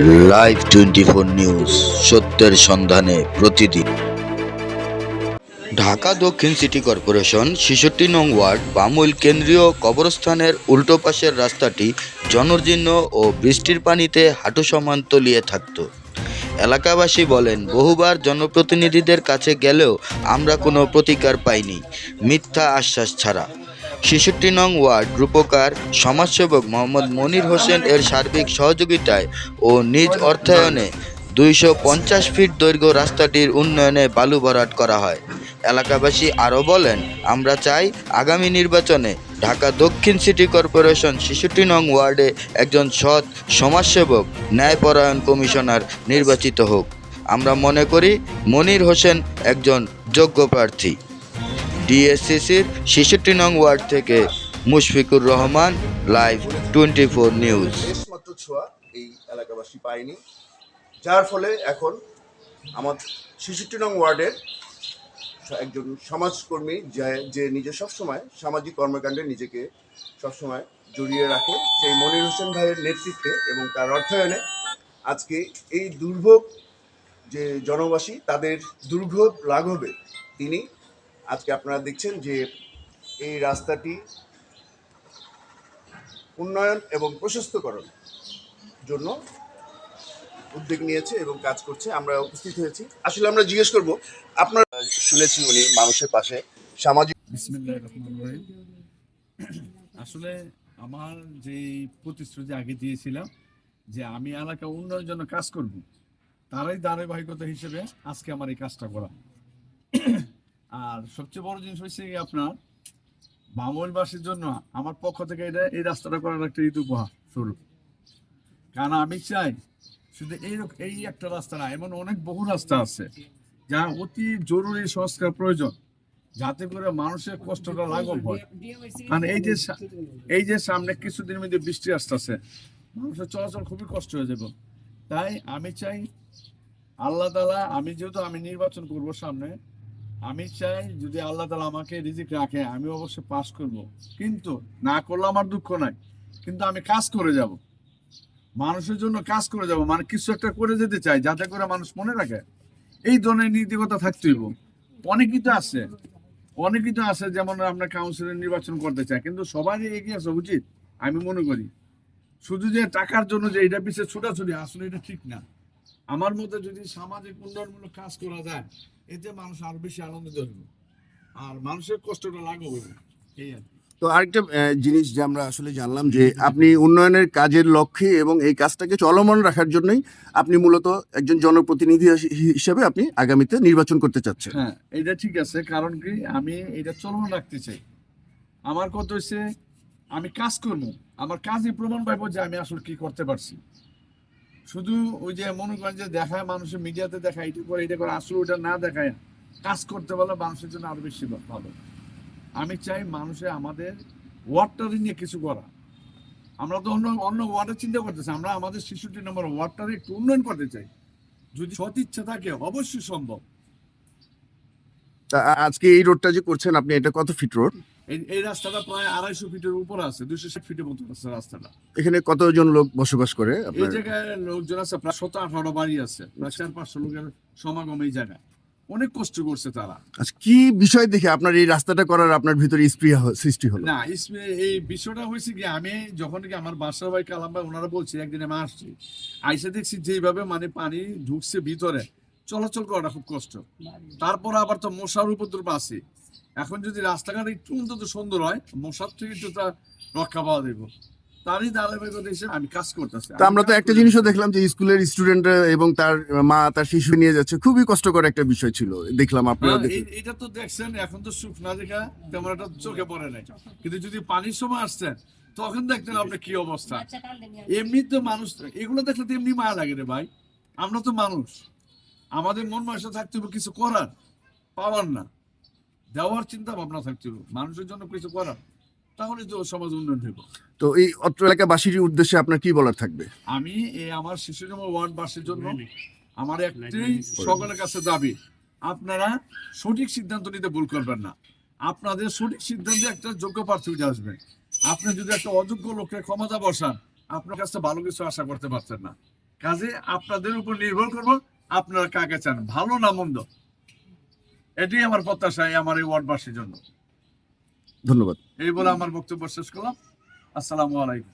Live twenty four news সত্যের সন্ধানে প্রতিদিন। ঢাকা দক্ষিণ সিটি কর্পোরেশন ছেষট্টি নং ওয়ার্ড বামুল কেন্দ্রীয় কবরস্থানের উল্টো পাশের রাস্তাটি জনজীর্ণ ও বৃষ্টির পানিতে হাঁটু সমান তলিয়ে থাকত। এলাকাবাসী বলেন, বহুবার জনপ্রতিনিধিদের কাছে গেলেও আমরা কোনো প্রতিকার পাইনি, মিথ্যা আশ্বাস ছাড়া। ছেষট্টি নং ওয়ার্ড, রূপকার, সমাজসেবক মোহাম্মদ মনির হোসেন এর সার্বিক সহযোগিতায় ও নিজ অর্থায়নে দুইশো পঞ্চাশ ফিট দৈর্ঘ্য রাস্তাটির উন্নয়নে বালু ভরাট করা হয়। এলাকাবাসী আরও বলেন, আমরা চাই আগামী নির্বাচনে ঢাকা দক্ষিণ সিটি কর্পোরেশন ছেষট্টি নং ওয়ার্ডে একজন সৎ সমাজসেবক, ন্যায়পরায়ণ কমিশনার নির্বাচিত হোক। আমরা মনে করি, মনির হোসেন একজন যোগ্য প্রার্থী। ডিএসসিসির ছেষট্টি নং ওয়ার্ড থেকে Mushfiqur Rahman live twenty four news ছোঁয়া এই এলাকাবাসী পায়নি। যার ফলে এখন আমার ছেষট্টি নং ওয়ার্ডের একজন সমাজকর্মী যে নিজে সবসময় সামাজিক কর্মকাণ্ডে নিজেকে সবসময় জড়িয়ে রাখে, সেই মনির হোসেন ভাইয়ের নেতৃত্বে এবং তার অর্থায়নে আজকে এই দুর্ভোগ যে জনবাসী, তাদের দুর্ভোগ লাঘবে, তিনি আজকে আপনারা দেখছেন যে এই রাস্তাটি উন্নয়ন এবং প্রশস্তকরণ জন্য উদ্যোগ নিয়েছে এবং কাজ করছে। আমরা উপস্থিত হয়েছি। আসলে আমরা জিজ্ঞেস করব, আপনারা শুনেছি উনি মানুষের পাশে, সামাজিক আসলে আমার যে প্রতিশ্রুতি আগে দিয়েছিলাম যে আমি এলাকা উন্নয়নের জন্য কাজ করব, তারই ধারাবাহিকতা হিসেবে আজকে আমার এই কাজটা করা। আর সবচেয়ে বড় জিনিস হচ্ছে আপনার বামলবাসীর জন্য আমার পক্ষ থেকে এটা, এই রাস্তাটা করার একটা ঈদ উপহার স্বরূপ। কারণ আমি চাই শুধু এই এই একটা রাস্তা না, এমন অনেক বহু রাস্তা আছে যা অতি জরুরি সংস্কার প্রয়োজন, যাতে করে মানুষের কষ্টটা লাঘব হয়। কারণ এই যে এই যে সামনে কিছুদিনের মধ্যে বৃষ্টি আসতেছে, মানুষের চলাচল খুবই কষ্ট হয়ে যাবে। তাই আমি চাই আল্লাহ তালা আমি যেহেতু আমি নির্বাচন করব সামনে আমি চাই যদি আল্লাহ তালা আমাকে রিজিক রাখে, আমি অবশ্যই পাস করব। কিন্তু না করলে আমার দুঃখ নাই। কিন্তু আমি কাজ করে যাব। মানুষের জন্য কাজ করে যাব। মানে কিছু একটা করে যেতে চাই, যাতে করে মানুষ মনে রাখে। এই ধরনের নীতিকতা থাকতে হইব। অনেকই তো আছে। অনেকই তো আছে যেমন আমরা কাউন্সিলর নির্বাচন করতে চাই। কিন্তু সবারই এগিয়ে আসা উচিত, আমি মনে করি। শুধু যে টাকার জন্য যে এটা পিছিয়ে ছোটাছুটি, আসলে এটা ঠিক না। আমার মতে যদি সামাজিক উন্নয়নমূলক কাজ করা যায় এতে মানুষ আরও বেশি আনন্দিত হবে আর মানুষের কষ্টটা হবে এই আর তো আরেকটা জিনিস যে আমরা আসলে জানলাম যে আপনি উন্নয়নের কাজের লক্ষ্যে এবং এই কাজটাকে চলমান রাখার জন্যই আপনি মূলত একজন জনপ্রতিনিধি হিস- হিসেবে আপনি আগামীতে নির্বাচন করতে চাচ্ছেন। হ্যাঁ এটা ঠিক আছে কারণ কি আমি এটা চলমান রাখতে চাই। আমার কথা হচ্ছে আমি কাজ করব আমার কাজই প্রমাণ পাইবো যে আমি আসলে কি করতে পারছি। শুধু ওই যে মনে করেন যে দেখায় মানুষের মিডিয়াতে দেখায়, এটা করে এটা করে, আসলে ওটা না দেখায়, কাজ করতে পারলে মানুষের জন্য আরও বেশি ভালো। আমি চাই মানুষে আমাদের ওয়ার্ডটারে নিয়ে কিছু করা। আমরা তো অন্য অন্য ওয়ার্ডের চিন্তা করতেছি, আমরা আমাদের শিশুটি নম্বর ওয়ার্ডটারে একটু উন্নয়ন করতে চাই। যদি সৎ ইচ্ছা থাকে, অবশ্যই সম্ভব। আজকে এই রোডটা যে করছেন আপনি, এটা কত ফিট রোড এই রাস্তাটা প্রায় আড়াইশো ফিটের উপরে আছে দুশো ষাট ফিটের মতো আছে রাস্তাটা। এখানে কতজন লোক বসবাস করে এই জায়গায় লোকজন আছে প্রায় শত আঠারো বাড়ি আছে প্রায় চার পাঁচশো লোকের সমাগম এই জায়গায়। অনেক কষ্ট করছে তারা। আচ্ছা কি বিষয় দেখে আপনার এই রাস্তাটা করার আপনার ভিতরে স্প্রিয়া সৃষ্টি হলো? না এই বিষয়টা হয়েছে কি আমি যখন কি আমার বাসার ভাই কালাম ভাই ওনারা বলছে একদিন আমি আসছি আইসে দেখছি যেভাবে মানে পানি ঢুকছে ভিতরে চলাচল করাটা খুব কষ্ট। তারপর আবার তো মশার উপদ্রব আছে। এখন যদি রাস্তাঘাট একটু অন্তত সুন্দর হয় মশার থেকে একটু তা রক্ষা পাওয়া দেবো তারই ধারাবাহিকতা হিসেবে আমি কাজ করতেছি। তা আমরা তো একটা জিনিসও দেখলাম যে স্কুলের স্টুডেন্ট এবং তার মা তার শিশু নিয়ে যাচ্ছে। খুবই কষ্টকর একটা বিষয় ছিল। দেখলাম আপনারা হ্যাঁ, এই- এটা তো দেখছেন এখন তো সুখ না দেখা তেমন একটা চোখে পড়ে নাই। কিন্তু যদি পানির সময় আসছেন তখন দেখতেন আপনার কি অবস্থা। এমনি তো মানুষ এগুলো দেখলে তো এমনি মায়া লাগে রে ভাই। আমরা তো মানুষ। আমাদের মন মাসে থাকতে হবে কিছু করার। পাওয়ার না। দেওয়ার চিন্তা ভাবনা থাকতে হবে। মানুষের জন্য কিছু করার। তাহলে তো সমাজ উন্নয়ন হইব। তো এই অত্র এলাকাবাসীর উদ্দেশ্যে আপনার কি বলার থাকবে? আমি এই আমার শিশু জন্ম ওয়ার্ডবাসীর জন্য আমার একটাই সকলের কাছে দাবি আপনারা সঠিক সিদ্ধান্ত নিতে ভুল করবেন না। আপনাদের সঠিক সিদ্ধান্তে একটা যোগ্য প্রার্থী উঠে আসবে। আপনি যদি একটা অযোগ্য লোককে ক্ষমতা বসান আপনার কাছে ভালো কিছু আশা করতে পারছেন না। কাজে আপনাদের উপর নির্ভর করব আপনারা কাকে চান? ভালো না মন্দ? এটি আমার প্রত্যাশা আমার এই ওয়ার্ডবাসীর জন্য। ধন্যবাদ। এই বলে আমার বক্তব্য শেষ করলাম। আসসালামু আলাইকুম।